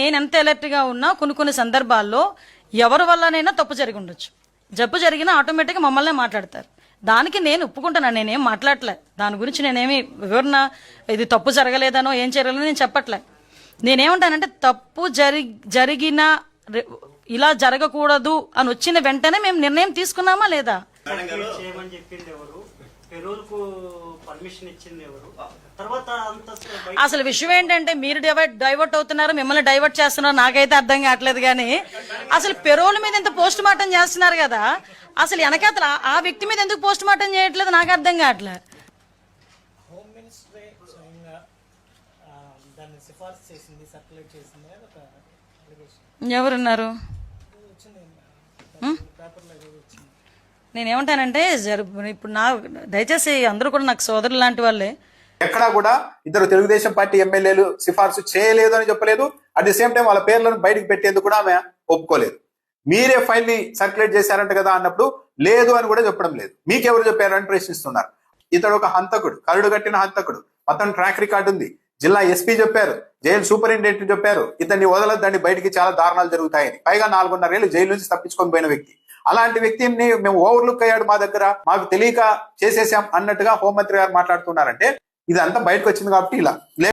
నేను ఎంత ఉన్నా కొన్ని కొన్ని సందర్భాల్లో ఎవరి వల్లనైనా తప్పు జరిగి ఉండొచ్చు. జబ్బు జరిగినా ఆటోమేటిక్గా మమ్మల్నే మాట్లాడతారు. దానికి నేను ఒప్పుకుంటున్నాను నేనేం మాట్లాడలే. దాని గురించి నేనేమి వివరణ ఇది తప్పు జరగలేదనో ఏం జరగలేదో నేను చెప్పట్లే. నేనేమంటానంటే తప్పు జరి జరిగిన ఇలా జరగకూడదు అని వచ్చిన వెంటనే మేము నిర్ణయం తీసుకున్నామా లేదా? చేయమని చెప్పింది ఎవరు? పెరోల్కు పర్మిషన్ ఇచ్చింది ఎవరు? తర్వాత అంత బయట అసలు విషయం ఏంటంటే మీరు డైవర్ట్ డైవర్ట్ అవుతున్నారు మిమ్మల్ని డైవర్ట్ చేస్తున్నారు నాకైతే అర్థం కావట్లేదు కానీ అసలు పెరోల్ మీద ఎంత పోస్ట్ మార్టం చేస్తున్నారు కదా? అసలు వెనకాతల ఆ వ్యక్తి మీద ఎందుకు పోస్ట్ మార్టం చేయట్లేదు నాకు అర్థం కావట్లేదు. హోమ్ మినిస్టరే స్వయంగా ఆ, దాన్ని సిఫార్సు చేసింది సర్క్యులేట్ చేసింది అని ఒక అలిగేషన్ ఎవరున్నారు? పేపర్లో వచ్చింది. నేనేమంటానంటే జరు ఇప్పుడు నా దయచేసి అందరూ కూడా నాకు సోదరులు లాంటి వాళ్ళే. ఎక్కడా కూడా ఇద్దరు తెలుగుదేశం పార్టీ ఎమ్మెల్యేలు సిఫార్సు చేయలేదు అని చెప్పలేదు. అట్ ది సేమ్ టైం వాళ్ళ పేర్లను బయటకు పెట్టేందుకు కూడా ఆమె ఒప్పుకోలేదు. మీరే ఫైల్ని సర్క్యులేట్ చేశారంట కదా అన్నప్పుడు లేదు అని కూడా చెప్పడం లేదు. మీకెవరు చెప్పారని ప్రశ్నిస్తున్నారు. ఇతడు ఒక హంతకుడు కరుడు కట్టిన హంతకుడు. మొత్తం ట్రాక్ రికార్డు ఉంది. జిల్లా ఎస్పీ చెప్పారు జైలు సూపరింటెండెంట్ చెప్పారు. ఇతన్ని వదలద్దండి బయటికి చాలా దారుణాలు జరుగుతాయని. పైగా నాలుగున్నరేళ్ళు జైలు నుంచి తప్పించుకొని పోయిన వ్యక్తి. అలాంటి వ్యక్తిని మేము ఓవర్లుక్ అయ్యాడు మా దగ్గర మాకు తెలియక చేసేసాం అన్నట్టుగా హోంమంత్రి గారు మాట్లాడుతున్నారంటే ఇదంతా బయటకు వచ్చింది కాబట్టి ఇలా.